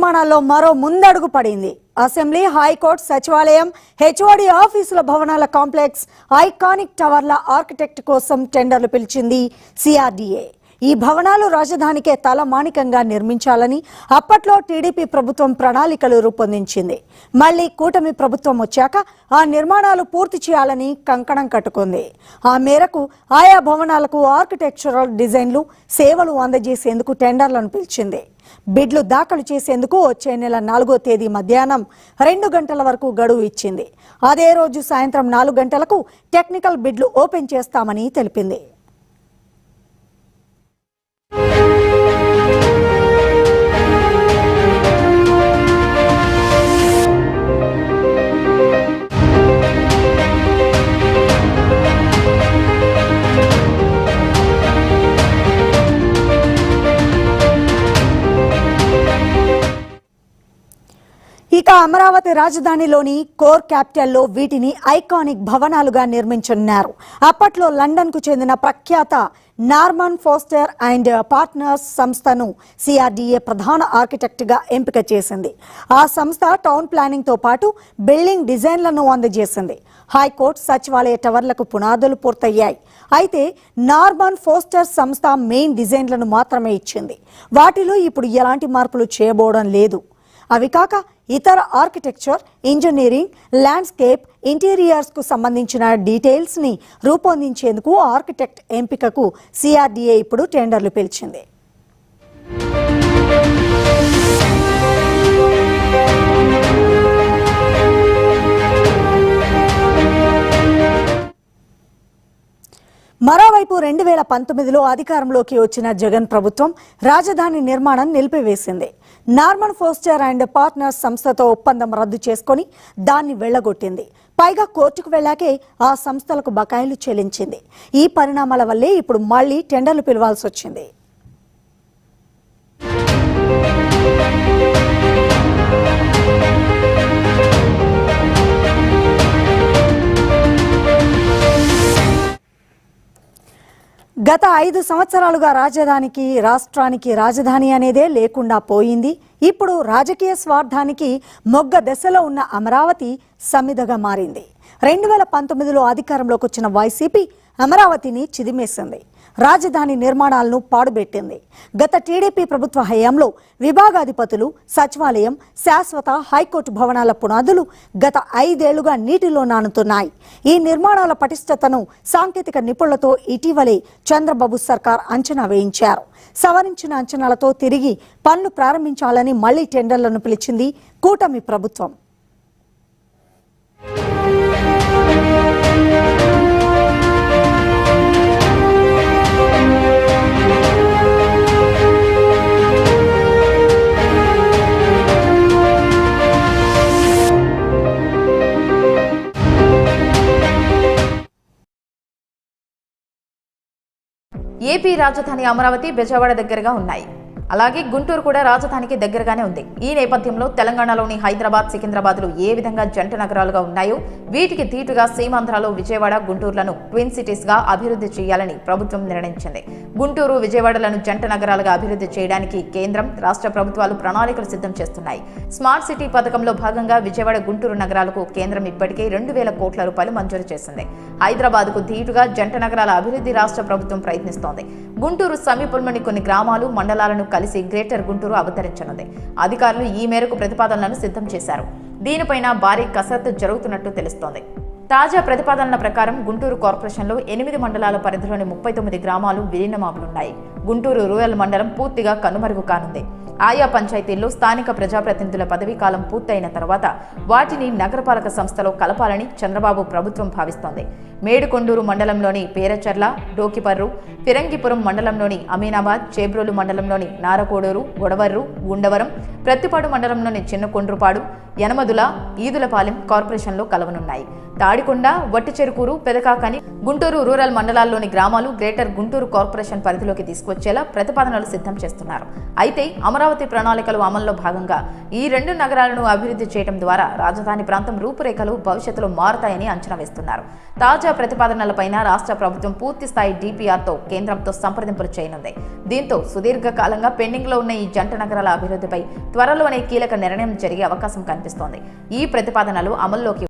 నిర్మాణాల్లో మరో ముందడుగు పడింది. అసెంబ్లీ హైకోర్టు సచివాలయం హెచ్ఓడి ఆఫీసుల భవనాల కాంప్లెక్స్ ఐకానిక్ టవర్ల ఆర్కిటెక్ట్ కోసం టెండర్లు పిలిచింది సిఆర్డీఏ. ఈ భవనాలు రాజధానికే తలమానికంగా నిర్మించాలని అప్పట్లో టీడీపీ ప్రభుత్వం ప్రణాళికలు రూపొందించింది. మళ్ళీ కూటమి ప్రభుత్వం వచ్చాక ఆ నిర్మాణాలు పూర్తి చేయాలని కంకణం కట్టుకుంది. ఆ మేరకు ఆయా భవనాలకు ఆర్కిటెక్చరల్ డిజైన్లు సేవలు అందజేసేందుకు టెండర్లను పిలిచింది. బిడ్లు దాఖలు చేసేందుకు వచ్చే నెల నాలుగో తేదీ మధ్యాహ్నం రెండు గంటల వరకు గడువు ఇచ్చింది. అదే రోజు సాయంత్రం నాలుగు గంటలకు టెక్నికల్ బిడ్లు ఓపెన్ చేస్తామని తెలిపింది. ఇక అమరావతి రాజధానిలోని కోర్ క్యాపిటల్లో వీటిని ఐకానిక్ భవనాలుగా నిర్మించనున్నారు. అప్పట్లో లండన్కు చెందిన ప్రఖ్యాత నార్మన్ ఫోస్టర్ అండ్ పార్ట్నర్స్ సంస్థను సిఆర్డీఏ ప్రధాన ఆర్కిటెక్ట్గా ఎంపిక చేసింది. ఆ సంస్థ టౌన్ ప్లానింగ్తో పాటు బిల్డింగ్ డిజైన్లను అందజేసింది. హైకోర్టు సచివాలయ టవర్లకు పునాదులు పూర్తయ్యాయి. అయితే నార్మన్ ఫోస్టర్ సంస్థ మెయిన్ డిజైన్లను మాత్రమే ఇచ్చింది. వాటిలో ఇప్పుడు ఎలాంటి మార్పులు చేయబోవడం లేదు. అవి కాక ఇతర ఆర్కిటెక్చర్ ఇంజనీరింగ్ ల్యాండ్స్కేప్ ఇంటీరియర్స్కు సంబంధించిన డీటెయిల్స్ని రూపొందించేందుకు ఆర్కిటెక్ట్ ఎంపికకు సిఆర్డీఏ ఇప్పుడు టెండర్లు పిలిచింది. రెండు వేల పంతొమ్మిదిలో అధికారంలోకి వచ్చిన జగన్ ప్రభుత్వం రాజధాని నిర్మాణం నిలిపివేసింది. నార్మన్ ఫోస్టర్ అండ్ పార్ట్నర్స్ సంస్థతో ఒప్పందం రద్దు చేసుకొని దాన్ని వెళ్ళగొట్టింది పైగా కోర్టుకు వెళ్ళాకే ఆ సంస్థలకు బకాయిలు చెల్లించింది. ఈ పరిణామాల వల్లే ఇప్పుడు మళ్ళీ టెండర్లు పిలవాల్సి వచ్చింది గత ఐదు సంవత్సరాలుగా రాజధానికి రాష్ట్రానికి రాజధాని అనేదే లేకుండా పోయింది. ఇప్పుడు రాజకీయ స్వార్థానికి మొగ్గ దశలో ఉన్న అమరావతి సమిధగా మారింది. రెండు వేల పంతొమ్మిదిలో అధికారంలోకి వచ్చిన వైసీపీ అమరావతిని చిదిమేసింది. రాజధాని నిర్మాణాలను పాడుబెట్టింది గత టీడీపీ ప్రభుత్వ హయాంలో విభాగాధిపతులు సచివాలయం శాశ్వత హైకోర్టు భవనాల పునాదులు గత ఐదేళ్ళుగా నీటిలో నానుతున్నాయి. ఈ నిర్మాణాల పటిష్టతను సాంకేతిక నిపుణులతో ఇటీవలే చంద్రబాబు సర్కార్ అంచనా వేయించారు. సవరించిన అంచనాలతో తిరిగి పనులు ప్రారంభించాలని మళ్ళీ టెండర్లను పిలిచింది కూటమి ప్రభుత్వం. ఏపీ రాజధాని అమరావతి బెజవాడ దగ్గరగా ఉన్నాయి. అలాగే గుంటూరు కూడా రాజధానికి దగ్గరగానే ఉంది. ఈ నేపథ్యంలో తెలంగాణలోని హైదరాబాద్ సికింద్రాబాద్లు ఏ విధంగా జంట నగరాలుగా ఉన్నాయో వీటికి తీటుగా సీమాంధ్రలో విజయవాడ గుంటూరులను ట్విన్ సిటీస్గా అభివృద్ధి చేయాలని ప్రభుత్వం నిర్ణయించింది. గుంటూరు విజయవాడలను జంట నగరాలుగా అభివృద్ధి చేయడానికి కేంద్రం రాష్ట్ర ప్రభుత్వాలు ప్రణాళికలు సిద్ధం చేస్తున్నాయి. స్మార్ట్ సిటీ పథకంలో భాగంగా విజయవాడ గుంటూరు నగరాలకు కేంద్రం ఇప్పటికే రెండు వేల కోట్ల రూపాయలు మంజూరు చేసింది. హైదరాబాద్కు ధీటుగా జంట నగరాల అభివృద్ధి రాష్ట్ర ప్రభుత్వం ప్రయత్నిస్తోంది. గుంటూరు సమీపంలోని కొన్ని గ్రామాలు మండలాలను కలిసి గ్రేటర్ గుంటూరు అవతరించనుంది. అధికారులు ఈ మేరకు ప్రతిపాదనలను సిద్ధం చేశారు. దీనిపైన భారీ కసరత్తు జరుగుతున్నట్టు తెలుస్తోంది. తాజా ప్రతిపాదనల ప్రకారం గుంటూరు కార్పొరేషన్లో ఎనిమిది మండలాల పరిధిలోని ముప్పై తొమ్మిది గ్రామాలు విలీనమాగనున్నాయి గుంటూరు రూరల్ మండలం పూర్తిగా కనుమరుగు కానుంది. ఆయా పంచాయతీల్లో స్థానిక ప్రజాప్రతినిధుల పదవీ కాలం పూర్తయిన తర్వాత వాటిని నగరపాలక సంస్థలో కలపాలని చంద్రబాబు ప్రభుత్వం భావిస్తోంది. మేడుకొండూరు మండలంలోని పేరచర్ల డోకిపర్రు ఫిరంగిపురం మండలంలోని అమీనాబాద్ చేబ్రోలు మండలంలోని నారకోడూరు గొడవర్రు గుండవరం ప్రత్తిపాడు మండలంలోని చిన్నకొండ్రుపాడు యనమదుల ఈదులపాలెం కార్పొరేషన్లో కలవనున్నాయి. తాడికొండ వట్టిచెరుకూరు పెదకాకని గుంటూరు రూరల్ మండలాల్లోని గ్రామాలు గ్రేటర్ గుంటూరు కార్పొరేషన్ పరిధిలోకి తీసుకొచ్చేలా ప్రతిపాదనలు సిద్ధం చేస్తున్నారు. అయితే అమరావతి ప్రణాళికలు అమల్లో భాగంగా ఈ రెండు నగరాలను అభివృద్ధి చేయడం ద్వారా రాజధాని ప్రాంతం రూపురేఖలు భవిష్యత్తులో మారుతాయని అంచనా వేస్తున్నారు. తాజా ప్రతిపాదనలపైన రాష్ట్ర ప్రభుత్వం పూర్తి స్థాయి డిపిఆర్తో కేంద్రంతో సంప్రదింపులు చేయనుంది. దీంతో సుదీర్ఘకాలంగా పెండింగ్లో ఉన్న ఈ జంట నగరాల అభివృద్ధిపై త్వరలోనే కీలక నిర్ణయం జరిగే అవకాశం కనిపిస్తోంది. ఈ ప్రతిపాదనలు అమల్లోకి